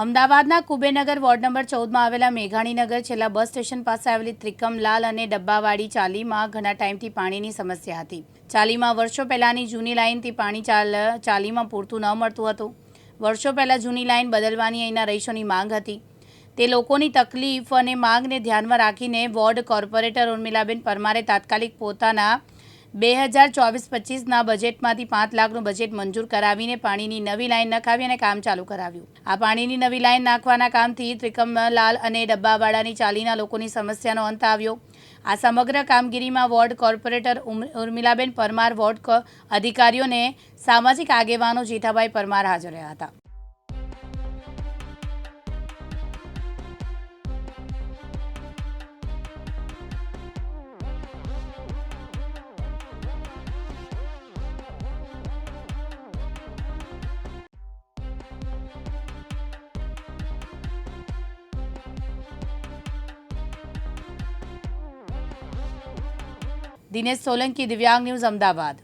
અમદાવાદના કુબેનગર ward number ચૌદમાં આવેલા મેઘાણીનગર છેલ્લા બસ સ્ટેશન પાસે આવેલી ત્રિકમલાલ અને ડબ્બાવાડી ચાલીમાં ઘણા ટાઈમથી પાણીની સમસ્યા હતી. ચાલીમાં વર્ષો પહેલાંની જૂની લાઇનથી પાણી ચાલ, ચાલીમાં પૂરતું ન મળતું હતું. વર્ષો પહેલાં જૂની લાઇન બદલવાની અહીંના રહીશોની માંગ હતી. તે લોકોની તકલીફ અને માંગને ધ્યાનમાં રાખીને વોર્ડ કોર્પોરેટર ઉર્મિલાબેન પરમારે તાત્કાલિક પોતાના બે હજાર ચોવીસ પચીસના બજેટમાંથી પાંચ લાખનું બજેટ મંજૂર કરાવીને પાણીની નવી લાઇન નખાવી અને કામ ચાલુ કરાવ્યું. આ પાણીની નવી લાઇન નાખવાના કામથી ત્રિકમલાલ અને ડબ્બાવાડાની ચાલીના લોકોની સમસ્યાનો અંત આવ્યો. આ સમગ્ર કામગીરીમાં ward corporator Urmilaben Parmar ward અધિકારીઓને સામાજિક આગેવાનો જીઠાભાઈ પરમાર હાજર રહ્યા હતા. દિનેશ સોલંકી દિવ્યાંગ ન્યૂઝ અમદાવાદ.